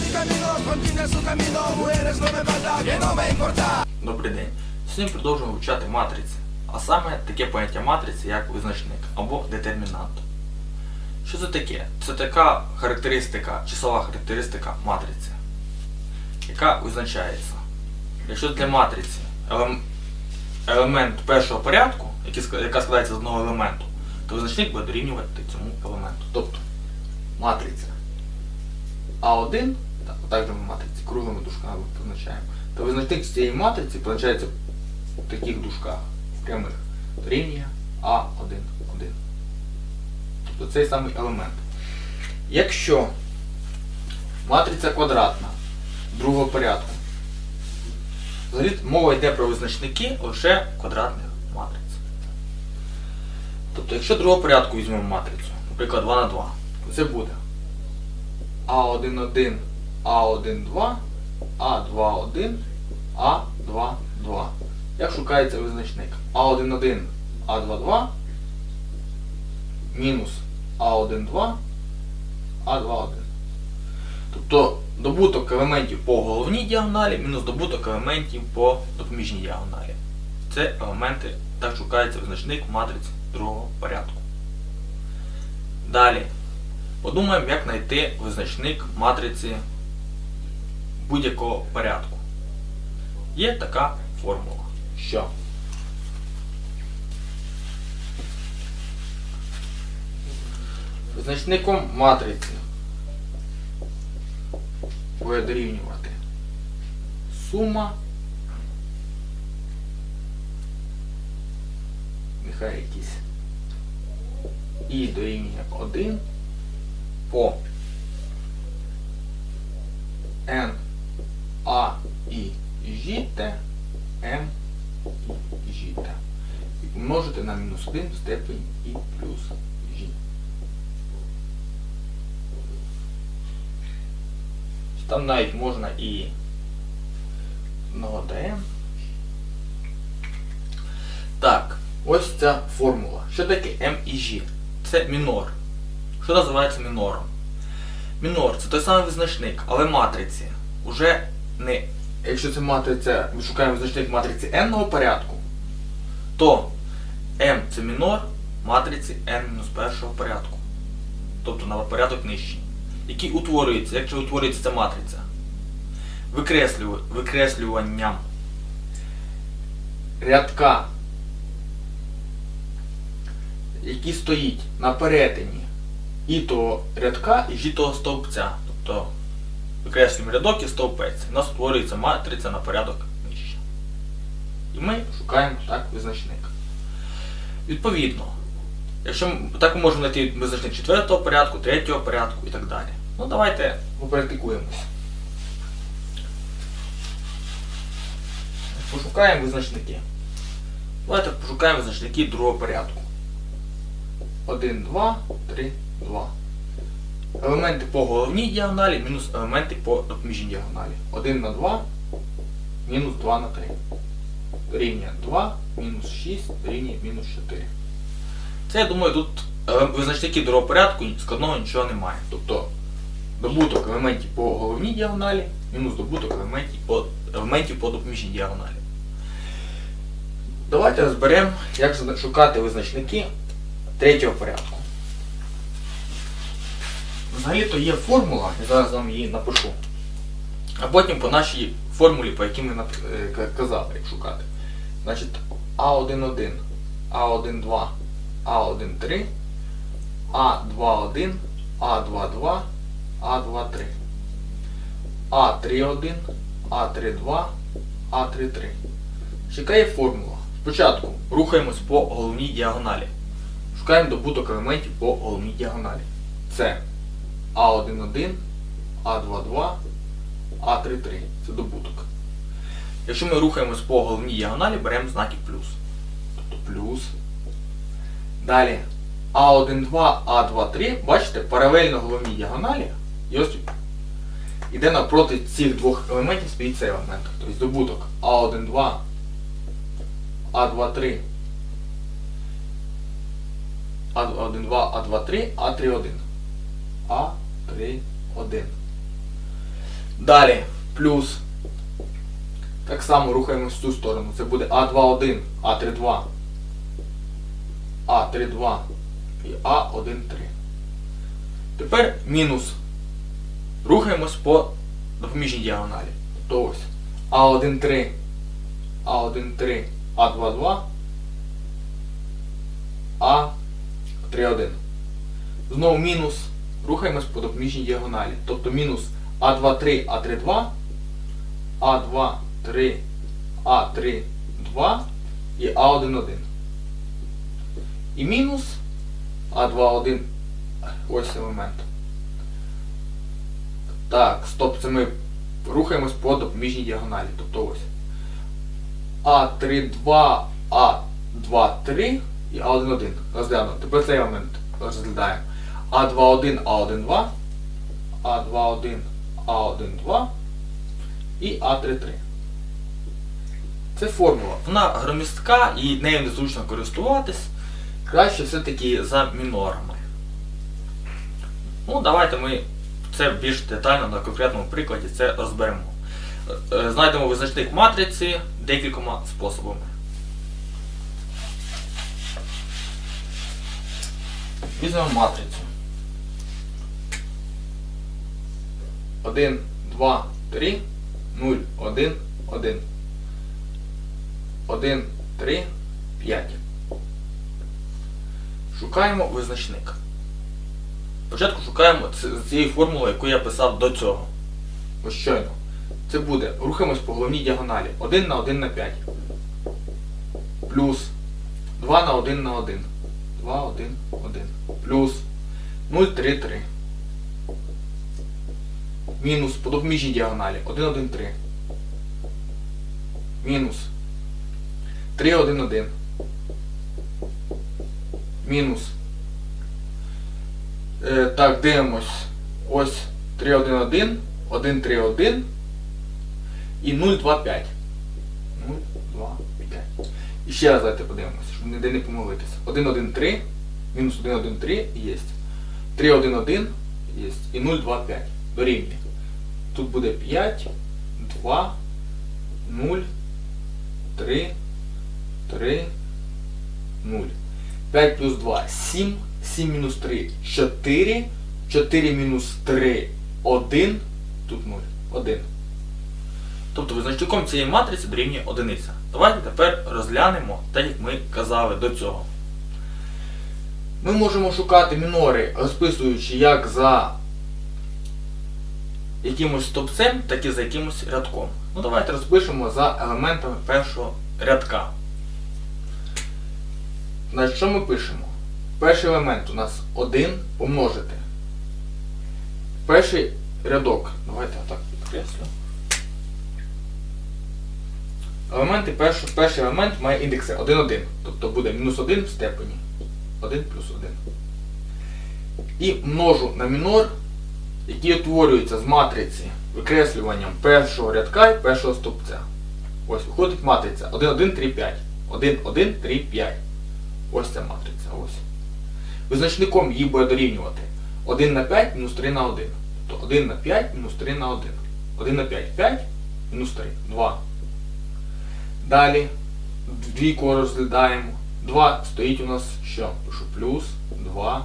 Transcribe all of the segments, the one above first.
mi camino, continúa su camino, mujeres no me falta, que no me importa. Добрий день. Сьогодні продовжуємо вивчати матриці, а саме таке поняття матриці, як визначник або детермінант. Що це таке? Це така характеристика, числова характеристика матриці, яка визначається. Якщо для матриці елем- елемент першого порядку, яка складається з одного елементу, то визначник буде дорівнювати цьому елементу. Тобто матриця А1, так, так же ми матриці круглими дужками позначаємо, то визначник з цієї матриці позначається в таких дужках прямих дорівнює А1, 1. Тобто цей самий елемент. Якщо матриця квадратна другого порядку, взагалі мова йде про визначники лише квадратних матриць. Тобто, якщо другого порядку візьмемо матрицю, наприклад 2 на 2, то це буде А11, А12, А21, А22. Як шукається визначник? А11, А22, мінус А12, А21. Тобто добуток елементів по головній діагоналі мінус добуток елементів по допоміжній діагоналі. Це елементи, так шукається визначник матриць другого порядку. Далі. Подумаємо, як знайти визначник матриці будь-якого порядку. Є така формула, що визначником матриці буде дорівнювати сума, нехай якісь і дорівнює 1 по n мінус 1 в степені і плюс g. Там навіть можна і 1 до. Так, ось ця формула. Що таке m і g? Це мінор. Що називається мінором? Мінор це той самий визначник, але матриці. Уже не. Якщо це матриця, ми шукаємо визначник матриці n порядку, то m це мінор матриці n-1 порядку. Тобто на порядок нижчий. Який утворюється, якщо утворюється ця матриця? Викреслюва- викреслюванням рядка який стоїть на перетині і того рядка, і ж того стовпця. Тобто викреслюємо рядок і стовпець. У нас створюється матриця на порядок нижче. І ми шукаємо так визначник. Відповідно, якщо так ми можемо знайти визначник четвертого порядку, третього порядку і так далі. Ну давайте попрактикуємось. Пошукаємо визначники. Давайте пошукаємо визначники другого порядку. 1, 2, 3, 2. Елементи по головній діагоналі мінус елементи по допоміжній діагоналі. 1 на 2 мінус 2 на 3. Рівня 2 мінус 6 рівня мінус 4. Це, я думаю, тут е, визначники другого порядку складного нічого немає. Тобто добуток елементів по головній діагоналі мінус добуток елементів по, елементів по допоміжній діагоналі. Давайте розберемо, як шукати визначники третього порядку. Взагалі-то є формула, я зараз вам її напишу. А потім по нашій формулі, по якій ми е, казали, як шукати. Значить, А11, А12, А13, А21, А22, А23, А31, А32, А33. Яка є формула? Спочатку рухаємось по головній діагоналі. Шукаємо добуток елементів по головній діагоналі. Це А11, А22, А33. Це добуток. Якщо ми рухаємось по головній діагоналі, беремо знаки плюс. Тобто плюс. Далі А12, А23, бачите, паралельно головній діагоналі. І ось іде навпроти цих двох елементів стоїть цей елемент. Тобто добуток А12, А23, А12, А23, А31. А3, 1. Далі плюс. Так само рухаємось в цю сторону. Це буде А21, А32, А32 і А13. Тепер мінус. Рухаємось по допоміжній діагоналі. То ось А13, А13, А22, А31. Знову мінус. Рухаємось по допоміжній діагоналі. Тобто мінус А23, А32, А23, А32 і А11. І мінус А21. Ось цей момент. Так, стоп, це ми рухаємось по допоміжній діагоналі. Тобто ось. А32, А23 і А11. Розглянув. Тепер цей момент розглядаємо. А21, А12, А21, А12 і А33. Це формула. Вона громістка і нею незручно користуватись. Краще все-таки за мінорами. Ну, давайте ми це більш детально на конкретному прикладі це розберемо. Е, е, Знайдемо визначник матриці декількома способами. Візьмемо матрицю. 1, 2, 3, 0, 1, 1. 1, 3, 5. Шукаємо визначник. Спочатку шукаємо цієї формули, яку я писав до цього. Ось щойно. Це буде, рухаємось по головній діагоналі. 1 на 1 на 5. Плюс 2 на 1 на 1. 2, 1, 1. Плюс 0, 3, 3. Мінус по допоміжній діагоналі. 1, 1, 3. Мінус 3, 1, 1. Мінус. Е, так, дивимось. Ось 3, 1, 1. 1, 3, 1. І 0, 2, 5. 0, 2, 5. І ще раз давайте подивимося, щоб ніде не помилитися. 1, 1, 3. Мінус 1, 1, 3 є. 3, 1, 1 є. І 0, 2, 5. Дорівнює. Тут буде 5, 2, 0, 3, 3, 0. 5 плюс 2 7, 7 мінус 3 4, 4 мінус 3 1, тут 0, 1. Тобто визначником цієї матриці дорівнює одиниця. Давайте тепер розглянемо так, як ми казали до цього. Ми можемо шукати мінори, розписуючи як за якимось стовпцем, так і за якимось рядком. Ну давайте розпишемо за елементами першого рядка. Значить, що ми пишемо? Перший елемент у нас 1 помножити. Перший рядок. Давайте я так підкреслю. Елементи, перший, перший елемент має індекси 1, 1. Тобто буде мінус 1 в степені. 1 плюс 1. І множу на мінор, який утворюється з матриці викреслюванням першого рядка і першого стовпця. Ось виходить матриця 1, 1, 3, 5. 1, 1, 3, 5. Ось ця матриця. Ось. Визначником її буде дорівнювати 1 на 5 мінус 3 на 1. Тобто 1 на 5 мінус 3 на 1. 1 на 5 5 мінус 3 2. Далі двійку розглядаємо. 2 стоїть у нас що? Пишу плюс 2.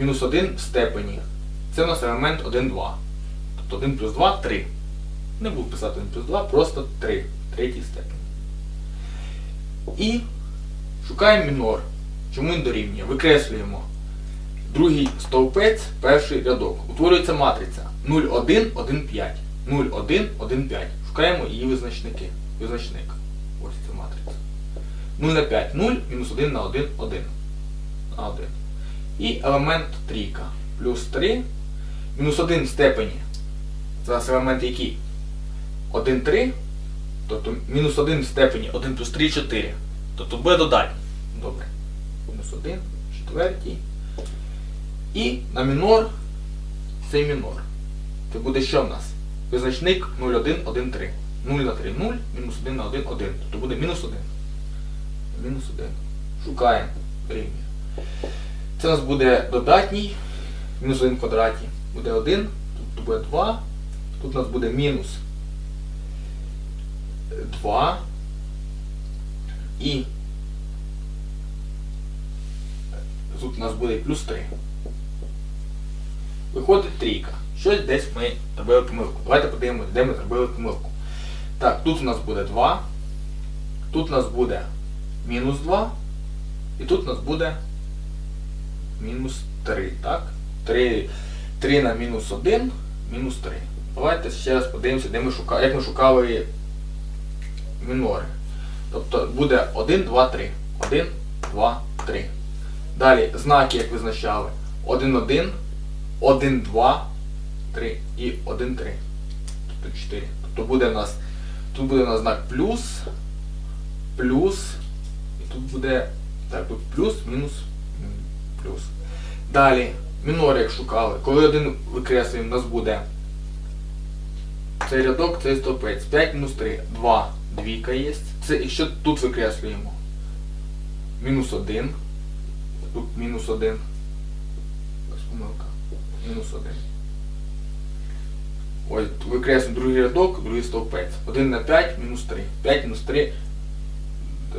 Мінус 1 в степені. Це у нас елемент 1, 2. Тобто 1 плюс 2 3. Не буду писати 1 плюс 2, просто 3. Третій степень. І шукаємо мінор. Чому він дорівнює? Викреслюємо другий стовпець, перший рядок. Утворюється матриця 0, 1, 1, 5. 0, 1, 1, 5. Шукаємо її визначники. Визначник. Ось ця матриця. 0 на 5, 0, мінус 1 на 1, 1. На 1. І елемент трійка. Плюс 3. Мінус 1 в степені. Зараз елемент який? 1, 3. Тобто мінус 1 в степені 1 плюс 3, 4. Тобто буде додатній. Добре. Мінус 1, четвертій. І на мінор цей мінор. Це буде що в нас? Визначник 0, 1, 1, 3. 0 на 3, 0, мінус 1 на 1, 1. Тобто буде мінус 1. Мінус 1. Шукаємо рівня. Це у нас буде додатній. Мінус 1 в квадраті. Буде 1, тут буде 2, Тут у нас буде мінус 2 і тут у нас буде плюс 3. Виходить трійка. Щось десь ми зробили помилку. Давайте подивимося, де ми зробили помилку. Так, тут у нас буде 2. Тут у нас буде мінус 2. І тут у нас буде мінус 3, так? 3, 3 на мінус 1, мінус 3. Давайте ще раз подивимося, де ми шукали, як ми шукали мінори. Тобто буде 1, 2, 3. 1, 2, 3. Далі знаки, як визначали. 1, 1, 1, 2, 3 і 1, 3. Тобто 4. Тобто буде у нас, тут буде у нас знак плюс, плюс, і тут буде, так, тут плюс, мінус, плюс. Далі, мінори, як шукали. Коли один викреслюємо, у нас буде цей рядок, цей стовпець. 5 мінус 3, 2, двійка є. Це і що тут викреслюємо? Мінус 1. Тут мінус 1. Ось помилка. Мінус 1. Ось, викреслюємо другий рядок, другий стовпець. 1 на 5, мінус 3. 5 мінус 3.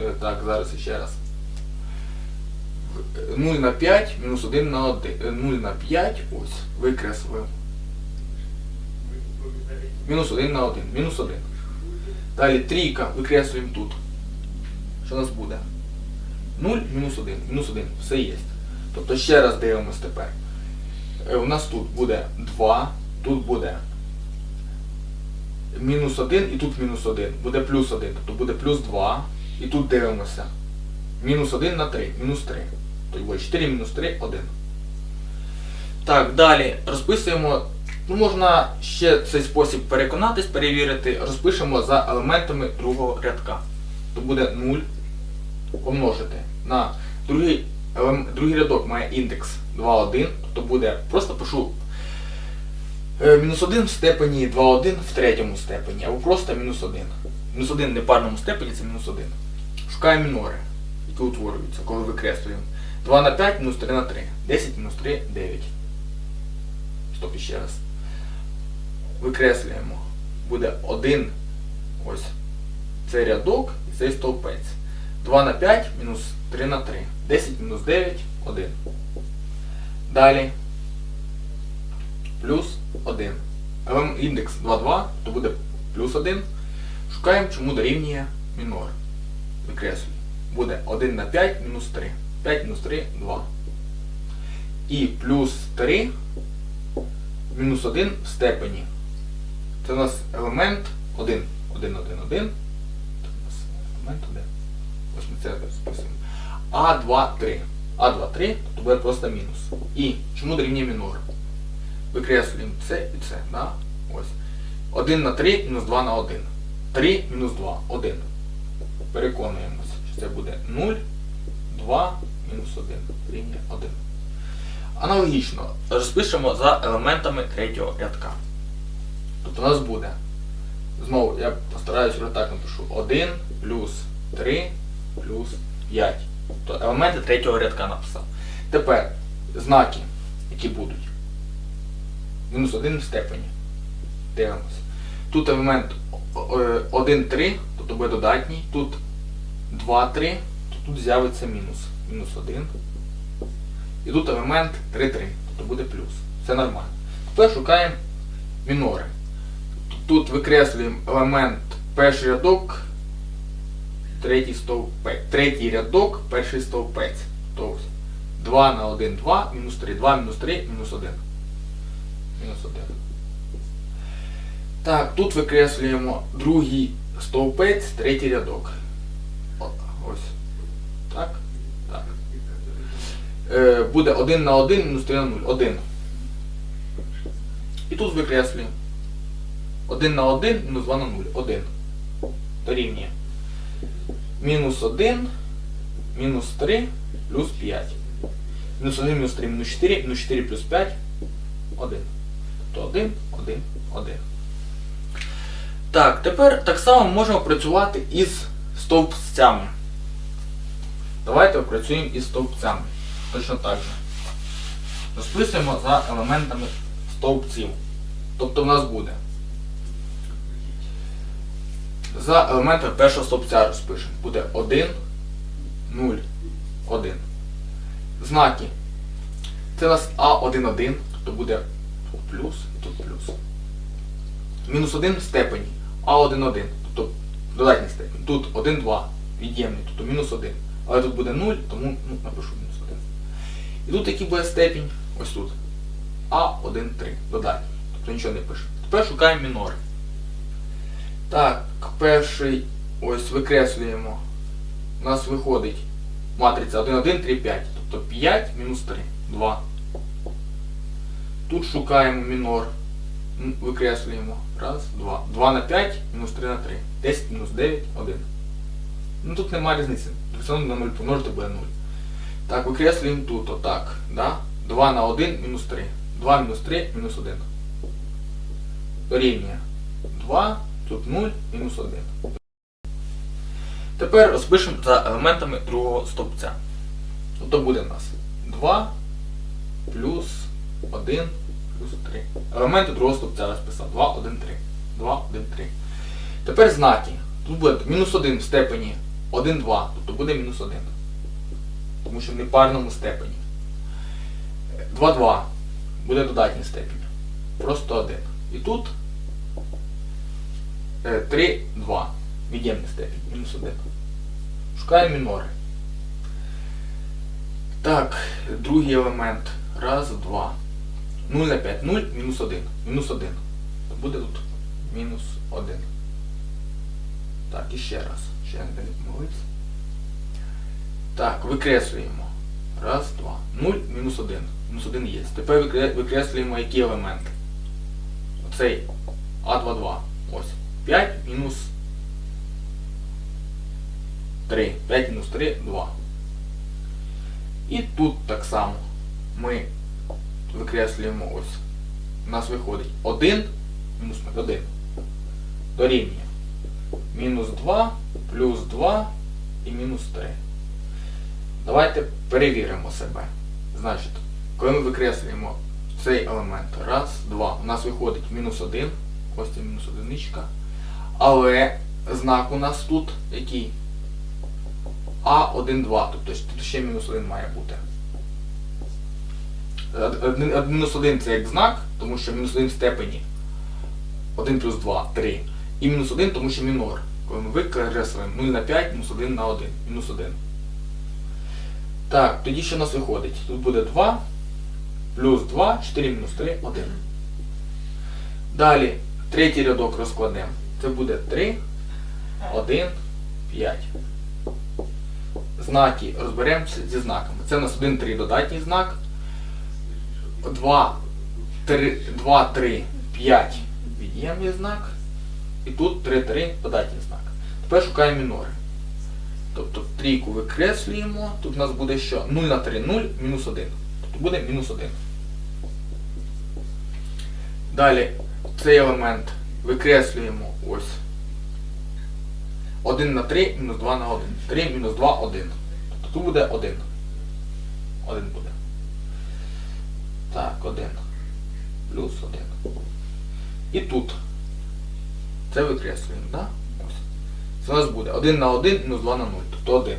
Е, Так, зараз ще раз. 0 на 5, мінус 1 на 1. Е, 0 на 5, ось, викреслив. Мінус 1 на 1. Мінус 1. Далі трійка викреслюємо тут. Що у нас буде? 0, мінус 1. Мінус 1. Все є. Тобто ще раз дивимось тепер. Е, У нас тут буде 2, тут буде мінус 1 і тут мінус 1. Буде плюс 1. Тобто буде плюс 2. І тут дивимося. Мінус 1 на 3. Мінус 3. Тобто буде 4 мінус 3, 1. Так, далі розписуємо. Ну, можна ще цей спосіб переконатись, перевірити. Розпишемо за елементами другого рядка. То буде 0 помножити на другий, елем- другий рядок має індекс 2, 1, то буде, просто пишу е, мінус 1 в степені 2, 1 в третьому степені, або просто мінус 1. Мінус 1 в непарному степені це мінус 1. Шукаємо мінори, які утворюються, коли викреслюємо. 2 на 5 мінус 3 на 3. 10 мінус 3 9. Стоп ще раз. Викреслюємо. Буде 1 ось цей рядок і цей стовпець. 2 на 5 мінус 3 на 3. 10 мінус 9 1. Далі плюс 1. Елем- Індекс 2, 2, то буде плюс 1. Шукаємо, чому дорівнює мінор. Викреслюємо. Буде 1 на 5 мінус 3. 5 мінус 3 2. І плюс 3 мінус 1 в степені. Це у нас елемент 1. 1, 1, 1. Це у нас елемент 1. Ось ми це записуємо. А2, 3. А2, 3, то буде просто мінус. І чому дорівнює мінор? Викреслюємо це і це. Да? Ось. 1 на 3 мінус 2 на 1. 3 мінус 2. 1. Переконуємося, що це буде 0, 2, мінус 1. Рівня 1. Аналогічно розпишемо за елементами третього рядка. Тобто у нас буде. Знову я постараюсь вже так напишу. 1 плюс 3 плюс 5. Тобто елементи третього рядка написав. Тепер знаки, які будуть. Мінус 1 в степені. Дивимося. Тут елемент 1, 3, тобто буде додатній. Тут 2, 3, то тут з'явиться мінус. Мінус 1. І тут елемент 3, 3, тобто буде плюс. Все нормально. Тепер шукаємо мінори. Тут викреслюємо елемент перший рядок, третій стовпець. Третій рядок, перший стовпець. Тобто 2 на 1, 2, мінус 3, 2, мінус 3, мінус 1. Мінус 1. Так, тут викреслюємо другий стовпець, третій рядок. Ось. Так. Так. Е, буде 1 на 1, мінус 3 на 0. 1. І тут викреслюємо. 1 на 1, мінус 2 на 0. 1. Дорівнює. Мінус 1, мінус 3, плюс 5. Мінус 1, мінус 3, мінус 4, мінус 4 плюс 5, 1. Тобто 1, 1, 1. Так, тепер так само можемо працювати із стовпцями. Давайте опрацюємо із стовпцями. Точно так же. Розписуємо за елементами стовпців. Тобто в нас буде за елементами першого стовпця розпишемо. Буде 1, 0, 1. Знаки. Це у нас А11, тобто буде тут плюс і тут плюс. Мінус 1 в степені. А11, тобто додатній степень. Тут 1, 2, від'ємний, тобто мінус 1. Але тут буде 0, тому ну, напишу мінус 1. І тут який буде степінь, ось тут. А1, 3, додатній. Тобто нічого не пише. Тепер шукаємо мінори. Так, перший ось викреслюємо. У нас виходить матриця 1, 1, 3, 5. Тобто 5 мінус 3, 2. Тут шукаємо мінор. Викреслюємо. Раз, два. 2 на 5, мінус 3 на 3. 10 мінус 9, 1. Ну тут немає різниці. Все одно на 0 помножити буде 0. Так, викреслюємо тут, отак. Да? 2 на 1, мінус 3. 2 мінус 3, мінус 1. Дорівнює 2, тут 0, мінус 1. Тепер розпишемо за елементами другого стовпця. Тобто буде в нас 2 плюс 1 плюс 3. Елементи другого стовпця розписав. 2, 1, 3. 2, 1, 3. Тепер знаки. Тут буде мінус 1 в степені 1, 2. Тобто буде мінус 1. Тому що в непарному степені. 2, 2. Буде додатній степінь. Просто 1. І тут 3, 2. Від'ємний степінь. Мінус 1. Шукаємо мінори. Так, другий елемент. Раз, два. 0 на 5. 0, мінус 1. Мінус 1. То буде тут мінус 1. Так, і ще раз. Ще не помилитися. Так, викреслюємо. Раз, два. 0, мінус 1. Мінус 1 є. Тепер викреслюємо які елементи. Оцей А22. Ось. 5 мінус 3. 5 мінус 3, 2. І тут так само ми викреслюємо ось. У нас виходить 1 мінус 1. Дорівнює. Мінус 2, плюс 2 і мінус 3. Давайте перевіримо себе. Значить, коли ми викреслюємо цей елемент, раз, два, у нас виходить мінус 1, ось це мінус одиничка. Але знак у нас тут який? А1, 2, тобто тут ще мінус 1 має бути. Мінус 1 це як знак, тому що мінус 1 в степені. 1 плюс 2, 3. І мінус 1, тому що мінор. Коли ми викреслюємо 0 на 5, мінус 1 на 1. Мінус 1. Так, тоді що у нас виходить? Тут буде 2, плюс 2, 4 мінус 3, 1. Далі, третій рядок розкладемо. Це буде 3, 1, 5. Знаки розберемося зі знаками. Це у нас 1, 3 додатній знак. 2, 3, 2, 3, 5 від'ємний знак. І тут 3, 3 додатній знак. Тепер шукаємо мінори. Тобто трійку викреслюємо. Тут у нас буде що? 0 на 3, 0, мінус 1. Тобто буде мінус 1. Далі цей елемент викреслюємо ось. 1 на 3, мінус 2 на 1. 3, мінус 2, 1. Тобто тут буде 1. 1 буде. Так, 1. Плюс 1. І тут. Це викреслюємо, так? Да? Ось. Це у нас буде 1 на 1, мінус 2 на 0. Тобто 1.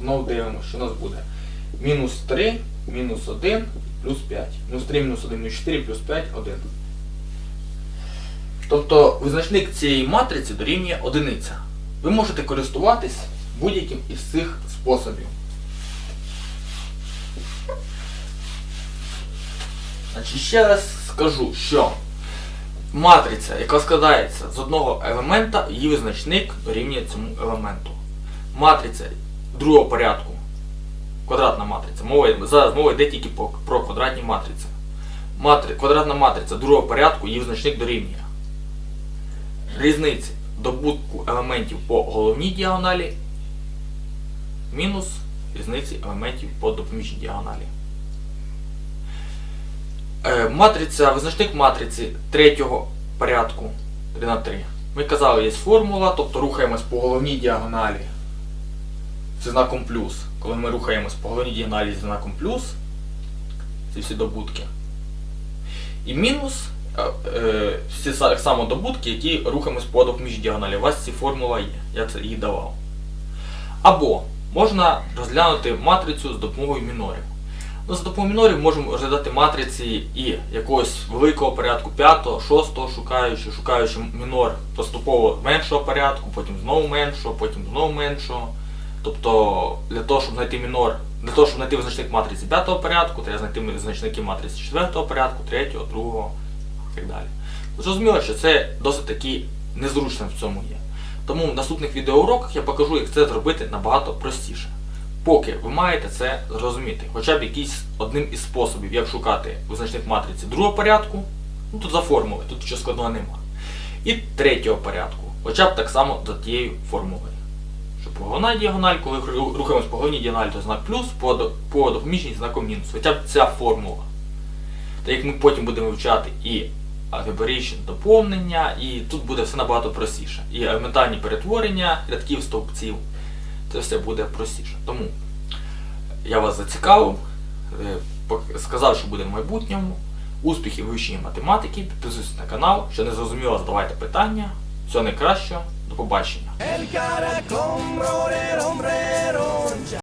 Знову дивимося, що у нас буде. Мінус 3, мінус 1, плюс 5. Мінус 3, мінус 1, мінус 4, плюс 5, 1. Тобто визначник цієї матриці дорівнює одиниця. Ви можете користуватись будь-яким із цих способів. Значить, ще раз скажу, що матриця, яка складається з одного елемента, її визначник дорівнює цьому елементу. Матриця другого порядку, квадратна матриця. Мова, зараз мова йде тільки про квадратні матриці. Матри, квадратна матриця другого порядку, її визначник дорівнює. Різниці добутку елементів по головній діагоналі мінус різниці елементів по допоміжній діагоналі. Е, Матриця, визначник матриці третього порядку 3 на 3. Ми казали, є формула, тобто рухаємось по головній діагоналі зі знаком плюс. Коли ми рухаємось по головній діагоналі зі знаком плюс, ці всі добутки. І мінус всі са- самодобутки, які рухаємось по допоміжній діагоналі. У вас ці формула є, я це її давав. Або можна розглянути матрицю з допомогою мінорів. Ну, за допомогою мінорів можемо розглядати матриці і якогось великого порядку, п'ятого, шостого шукаючи, шукаючи мінор поступово меншого порядку, потім знову меншого, потім знову меншого. Тобто для того, щоб знайти мінор, для того, щоб знайти визначник матриці п'ятого порядку, треба знайти визначники матриці четвертого порядку, третього, другого так далі. Зрозуміло, що це досить таки незручно в цьому є. Тому в наступних відеоуроках я покажу, як це зробити набагато простіше. Поки ви маєте це зрозуміти, хоча б якийсь одним із способів, як шукати визначник матриці другого порядку, ну тут за формулою, тут нічого складного нема. І третього порядку, хоча б так само за тією формулою. Що головна діагональ, коли рухаємось по головній діагоналі, то знак плюс, по, до- по допоміжній знаком мінус. Хоча б ця формула. Та як ми потім будемо вивчати і алгебраїчне доповнення, і тут буде все набагато простіше. І елементарні перетворення рядків стовпців, це все буде простіше. Тому я вас зацікавив, е, сказав, що буде в майбутньому. Успіхів в вивченні математики, підписуйтесь на канал, що не зрозуміло, задавайте питання. Всього найкращого, до побачення.